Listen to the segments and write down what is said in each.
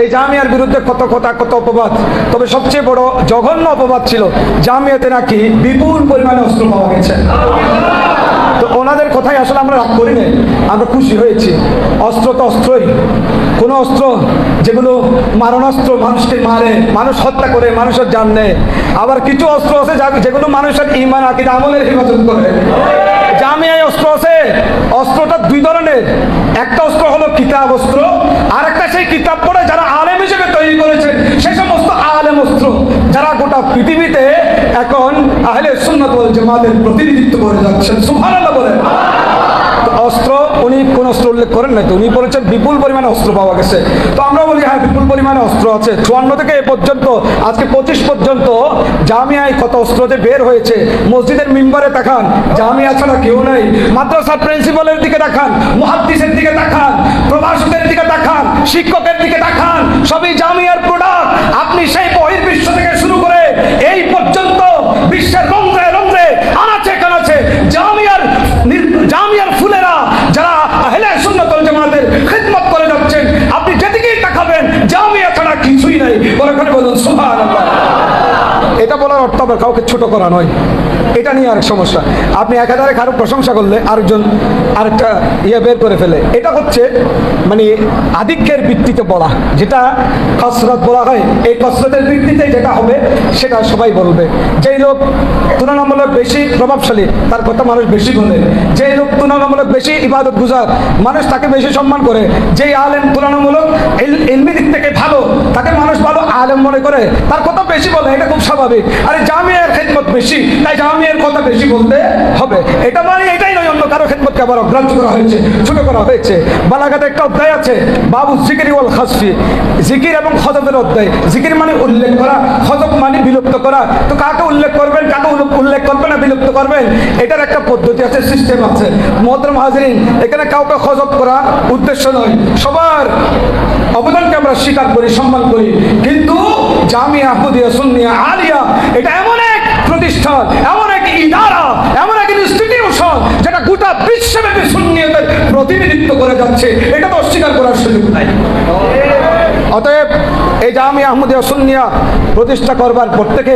এই জামিয়ার বিরুদ্ধে কত কথা, কত অপবাদ। তবে সবচেয়ে বড় জঘন্য অপবাদ ছিল, জামিয়াতে নাকি বিপুল পরিমাণে অস্ত্র পাওয়া গেছে। তো ওনাদের কথাই আসলে আমরা রাগ করি না আমরা খুশি হয়েছি। অস্ত্র তো অস্ত্রই। কোনো অস্ত্র যেগুলো মারণাস্ত্র মানুষকে মারে, মানুষ হত্যা করে, মানুষের জান নেয়। আবার কিছু অস্ত্র আছে যেগুলো মানুষের ইমান, আকিদ, আমলের হেফাজত করে। জামিয়ায় অস্ত্র আছে। অস্ত্রটা দুই ধরনের। একটা অস্ত্র হলো কিতাব অস্ত্র, আর সেই কিতাব পড়ে যারা আলেম হিসেবে তৈরি করেছেন সেই সমস্ত আলেম অস্ত্র যারা গোটা পৃথিবীতে এখন আহলে সুন্নাত জামাতের প্রতিনিধিত্ব করে যাচ্ছেন, সুবহানাল্লাহ বলেন। অস্ত্র, উনি কোন অস্ত্র উল্লেখ করেন না তো? উনি বলেছেন বিপুল পরিমাণে অস্ত্র পাওয়া গেছে। তো আমরা বলি হ্যাঁ বিপুল পরিমাণে অস্ত্র আছে। চুয়ান্ন থেকে এ পর্যন্ত, আজকে পঁচিশ পর্যন্ত জামিয়ায় কত অস্ত্র যে বের হয়েছে, মসজিদের মিম্বারে দেখান, জামিয়া ছাড়া কেউ নাই। মাদ্রাসার প্রিন্সিপালের দিকে দেখান মুহাদ্দিসের দিকে দেখান প্রভাষকের দিকে দেখান শিক্ষকের দিকে দেখান সবই জামিয়ার প্রোডাক্ট আপনি সেই বহির্বিশ্ব থেকে শুরু করে এই পর্যন্ত বিশ্বের রন্ধ্রে রন্ধ্রে আনাচে কানাচে জামিয়ার নির- জামিয়ার ফুলেরা যারা আহলে করে যাচ্ছেন। আপনি যেদিকেই জামিয়া ছাড়া কিছুই নাই। বলে বলুন এটা বলার অর্থ কাউকে ছোট করা নয়। এটা নিয়ে আরেক সমস্যা। আপনি একাধারে কারও প্রশংসা করলে আরেকজন আরেকটা ইয়ে বের করে ফেলে। এটা হচ্ছে মানে আধিক্যের ভিত্তিতে বলা। যেটা কসরত বলা হয়, এই কসরতের ভিত্তিতে যেটা হবে, সেটা সবাই বলবে। যেই লোক তুলনামূলক বেশি প্রভাবশালী, তার কথা মানুষ বেশি বলে। যেই লোক তুলনামূলক বেশি ইবাদত গুজার, মানুষ তাকে বেশি সম্মান করে। যেই আলেম তুলনামূলক এলমি দিক থেকে ভালো, তাকে মানুষ ভালো আলেম মনে করে। তার কথা বেশি বলে, এটা খুব স্বাভাবিক। আরে জামিয়ার খেদমত বেশি, তাই জামিয়ার কথা বেশি বলতে হবে। এটা মানে অন্য আবার অগ্রাহ্য করা হয়েছে, ছোট করা হয়েছে। বালাঘাটে একটা অধ্যায় আছে, বাবু জিকিরি ওয়াল খাসফি। জিকির এবং খজবের অধ্যায়। জিকির মানে উল্লেখ করা খজব মানে বিলুপ্ত করা। তো কাকে উল্লেখ করবেন, কাকে উল্লেখ- করবেন না বিলুপ্ত করবেন? এটার একটা পদ্ধতি আছে সিস্টেম আছে। মহতরম হাজরিন, এখানে কাউকে খজব করা উদ্দেশ্য নয়। সবার অবদানকে আমরা স্বীকার করি, সম্মান করি। কিন্তু জামিয়া আহমদিয়া সুন্নিয়া, আলিয়া, এটা এমন এক প্রতিষ্ঠান, এমন এক ইদারা, এমন এক ইনস্টিটিউশন গোটা বিশ্বব্যাপী সুন্নিয়তের প্রতিনিধিত্ব করে যাচ্ছে, এটা তো অস্বীকার করার সুযোগ নাই। অতএব এই জামি আহমদিয়া সুন্নিয়া প্রতিষ্ঠা করবার পর থেকে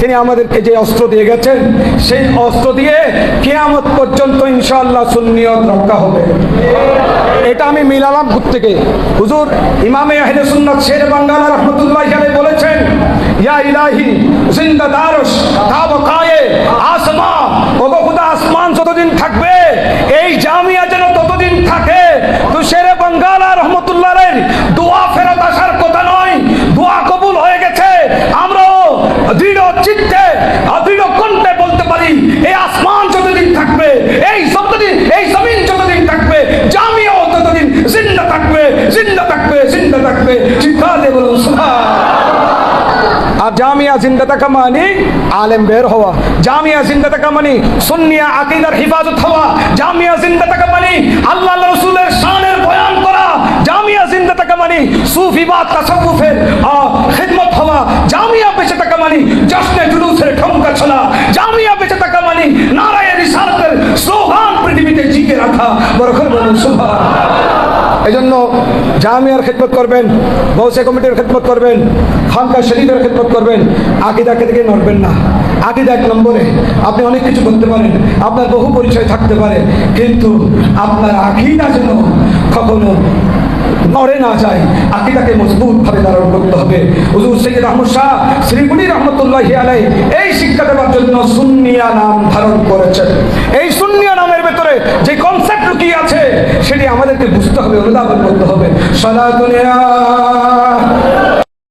তিনি আমাদেরকে যে অস্ত্র দিয়ে গেছেন, সেই অস্ত্র দিয়ে কেয়ামত পর্যন্ত ইনশাআল্লাহ সুন্নিয়ত রক্ষা হবে। এটা আমি মিলালাম থেকে। হুজুর, ইমামে আহলে সুন্নাত শের বাঙ্গালা রহমতুল্লাহ বলেছেন, ইয়া ইলাহি, জিন্দা দারস কায়ে আসমা ওগো খুদা আসমান যতদিন থাকবে এই জামিয়া যেন ততদিন থাকে তো শেরে বাঙ্গালা রহমতুল্লাহ আলাইহির দোয়া ফেরত আসার কথা নয় দোয়া কবুল হয়ে গেছে আমরাও দৃঢ় চিত্তে কণ্ঠে বলতে পারি, এই আসমান যতদিন থাকবে, এই এই জমিন যতদিন থাকবে জামিয়াও ততদিন জিন্দা থাকবে জিন্দা থাকবে জিন্দা থাকবে। বলুন সুবহান আর জামিয়া জিন্দা থাকা মানে আলেম বের হওয়া। জামিয়া জিন্দা থাকা মানে সুন্নিয়া আকিদার হিফাজত হওয়া। জামিয়া জিন্দা থাকা মানে আল্লাহ রসুলের শানের বয়ান করা। জামিয়া জিন্দা থাকা মানে সুফিবাদ তাসাউফের খিদমত হওয়া। জামিয়া বেঁচে থাকা মানে জশ্নে জুলুসের ঠমকা ছলা, জামিয়া বেঁচে থাকা মানে নারায়ণ রিসালতের স্লোগান পৃথিবীতে জিকে রাখা বরকর বলুন, সুবহান। এজন্য জামিয়ার খেদমত করবেন, বৌসে কমিটির খেদমত করবেন, খানকা শরীফের খেদমত করবেন, আকিদাকে থেকে নড়বেন না। আকিদা এক নম্বরে, আপনি অনেক কিছু করতে পারেন, আপনার বহু পরিচয় থাকতে পারে, কিন্তু আপনার আকিদা যেন কখনো নড়ে না যায়, আকিদাকে মজবুত ভাবে ধারণ করতে হবে। হুজুর সৈয়দ আহমদ শাহ শ্রীগুলি রহমতুল্লাহ আলাই এই শিক্ষা দেওয়ার জন্য সুন্নিয়া নাম ধারণ করেছেন। এই সুন্নিয়া নামের ভেতরে যে কনসেপ্ট লুকিয়ে আছে, সেটি আমাদেরকে বুঝতে হবে, অনুধাবন করতে হবে। সনাতনিয়া